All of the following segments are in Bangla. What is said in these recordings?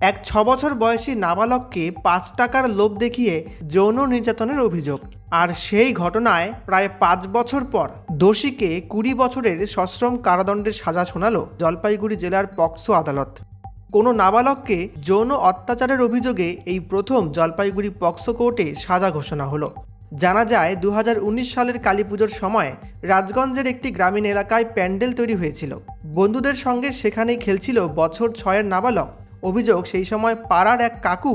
এক ছ বছর বয়সী নাবালককে পাঁচ টাকার লোভ দেখিয়ে যৌন নির্যাতনের অভিযোগ। আর সেই ঘটনায় প্রায় পাঁচ বছর পর দোষীকে কুড়ি বছরের সশ্রম কারাদণ্ডের সাজা শোনালো জলপাইগুড়ি জেলার পক্সো আদালত। কোনো নাবালককে যৌন অত্যাচারের অভিযোগে এই প্রথম জলপাইগুড়ি পক্সো কোর্টে সাজা ঘোষণা হলো। জানা যায় দু হাজার উনিশ সালের কালী পুজোর সময় রাজগঞ্জের একটি গ্রামীণ এলাকায় প্যান্ডেল তৈরি হয়েছিল। বন্ধুদের সঙ্গে সেখানেই খেলছিল বছর ছয়ের নাবালক অভিযোগ, সেই সময় পাড়ার এক কাকু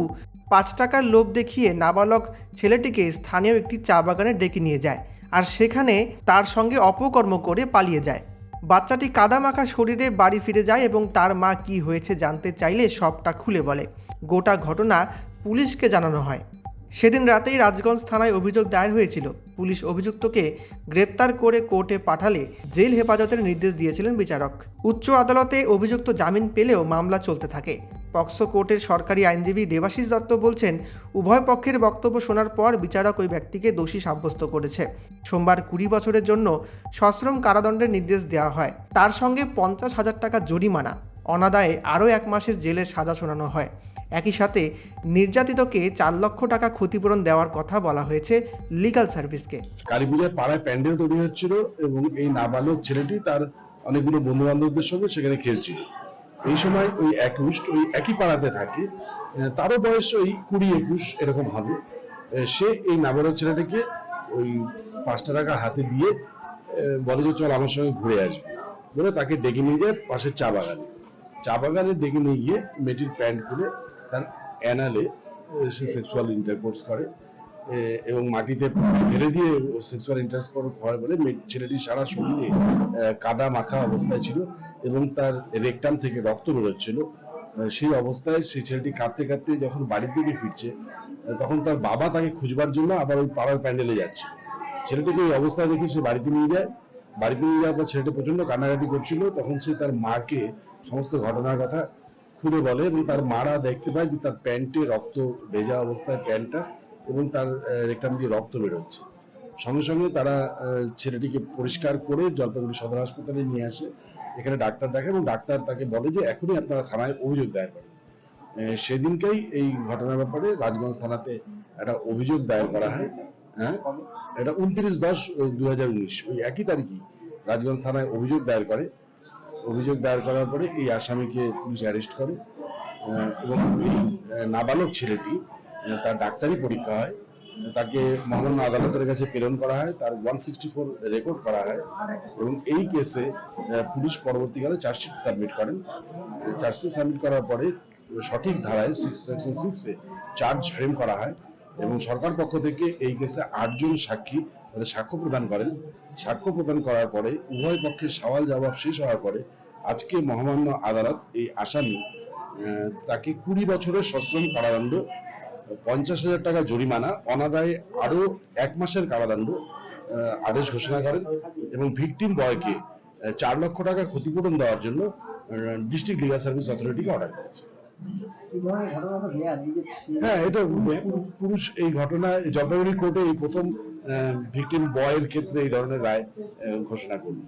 পাঁচ টাকার লোভ দেখিয়ে নাবালক ছেলেটিকে স্থানীয় একটি চা বাগানে ডেকে নিয়ে যায় আর সেখানে তার সঙ্গে অপকর্ম করে পালিয়ে যায়। বাচ্চাটি কাদামাখা শরীরে বাড়ি ফিরে যায় এবং তার মা কি হয়েছে জানতে চাইলে সবটা খুলে বলে। গোটা ঘটনা পুলিশকে জানানো হয়। সেদিন রাতেই রাজগঞ্জ থানায় অভিযোগ দায়ের হয়েছিল। পুলিশ অভিযুক্তকে গ্রেপ্তার করে কোর্টে পাঠালে জেল হেফাজতের নির্দেশ দিয়েছিলেন বিচারক। উচ্চ আদালতে অভিযুক্ত জামিন পেলেও মামলা চলতে থাকে। পক্সো কোর্টের সরকারি আইনজীবী দেবাশিস দত্ত বলছেন, উভয় পক্ষের বক্তব্য শোনার পর বিচারক ওই ব্যক্তিকে দোষী সাব্যস্ত করেছে। সোমবার কুড়ি বছরের জন্য সশ্রম কারাদণ্ডের নির্দেশ দেওয়া হয়। তার সঙ্গে পঞ্চাশ হাজার টাকা জরিমানা। অনাদায়ে আরও এক মাসের জেলের সাজা শোনানো হয়। একই সাথে নির্যাতিতকে চার লক্ষ টাকা ক্ষতিপূরণ দেওয়ার কথা বলা হয়েছে লিগ্যাল সার্ভিসকে। কালী পূজায় পাড়ায় প্যান্ডেল তৈরি হচ্ছিল এবং এই নাবালক ছেলেটি তার অনেকগুলো বন্ধু বান্ধবদের সঙ্গে সেখানে খেলছিল। এই সময় ওই একুশ ওই একই পাড়াতে থাকে। তারও বয়স ওই কুড়ি একুশ, এরকম হবে। সে এই নাবালক ছেলেটিকে ওই পাঁচটা টাকা হাতে দিয়ে বলে যে, চল আমার সঙ্গে ঘুরে আসবে। বলে তাকে ডেকে নিয়ে যায় পাশের চা বাগানে। চা বাগানে ডেকে নিয়ে গিয়ে মেয়েটির প্যান্ট খুলে তার অ্যানালে সে সেক্সুয়াল ইন্টারকোর্স করে। এবং মাটিতে ফেলে দিয়ে সেক্সুয়াল ইন্টারকোর্স হয় বলে ছেলেটি সারা শরীরে কাদা মাখা অবস্থায় ছিল এবং তার রেকটাম থেকে রক্ত বেরোচ্ছিল। সেই অবস্থায় সেই ছেলেটি কাঁদতে কাঁদতে যখন বাড়ির দিকে ফিরছে তখন তার বাবা তাকে খুঁজবার জন্য আবার ওই পাড়ার প্যান্ডেলে যাচ্ছে। ছেলেটিকে এই অবস্থায় দেখে সে বাড়িতে নিয়ে যায়। বাড়িতে নিয়ে যাওয়ার পর ছেলেটি প্রচণ্ড কান্নাকাটি করছিল। তখন সে তার মাকে সমস্ত ঘটনার কথা খুলে বলে এবং তার মারা দেখতে পায় যে তার প্যান্টে রক্ত ভেজা অবস্থায় প্যান্টটা এবং তার রেকটাম দিয়ে রক্ত বেরোচ্ছে। সঙ্গে সঙ্গে তারা ছেলেটিকে পরিষ্কার করে জলপাইগুড়ি সদর হাসপাতালে নিয়ে আসে। এখানে ডাক্তার দেখে এবং ডাক্তার তাকে বলে যে, এখনই আপনারা থানায় অভিযোগ দায়ের করেন। সেদিনকেই এই ঘটনার ব্যাপারে রাজগঞ্জ থানাতে একটা অভিযোগ দায়ের করা হয়। হ্যাঁ? এটা উনত্রিশ দশ উনিশ, ওই একই তারিখে রাজগঞ্জ থানায় অভিযোগ দায়ের করে। অভিযোগ দায়ের করার পরে এই আসামিকে পুলিশ অ্যারেস্ট করে। এবং এই নাবালক ছেলেটি তার ডাক্তারি পরীক্ষা হয়, তাকে মহামান্য আদালতের কাছে প্রেরণ করা হয়, তার ওয়ান সিক্সটি ফোর রেকর্ড করা হয় এবং এই কেসে পুলিশ পরবর্তীকালে চার্জশিট সাবমিট করেন। চার্জশিট সাবমিট করার পরে, সঠিক ধারায় সিক্স সিক্সে চার্জ ফ্রেম করা হয় এবং সরকার পক্ষ থেকে এই কেসে আটজন সাক্ষী তাদের সাক্ষ্য প্রদান করেন। সাক্ষ্য প্রদান করার পরে, উভয় পক্ষের সওয়াল জবাব শেষ হওয়ার পরে, আজকে মহামান্য আদালত এই আসামি তাকে কুড়ি বছরের সশ্রম কারাদণ্ড পঞ্চাশ হাজার টাকা জরিমানা, অনাদায়ে আরও এক মাসের কারাদণ্ড আদেশ ঘোষণা করেন এবং ভিকটিম বয়কে চার লক্ষ টাকা ক্ষতিপূরণ দেওয়ার জন্য ডিস্ট্রিক্ট লিগাল সার্ভিস অথরিটিকে অর্ডার করেছে। হ্যাঁ এটা পুরুষ এই ঘটনায় জলপাইগুড়ি কোর্টে এই প্রথম ভিকটিম বয়ের ক্ষেত্রে এই ধরনের রায় ঘোষণা করল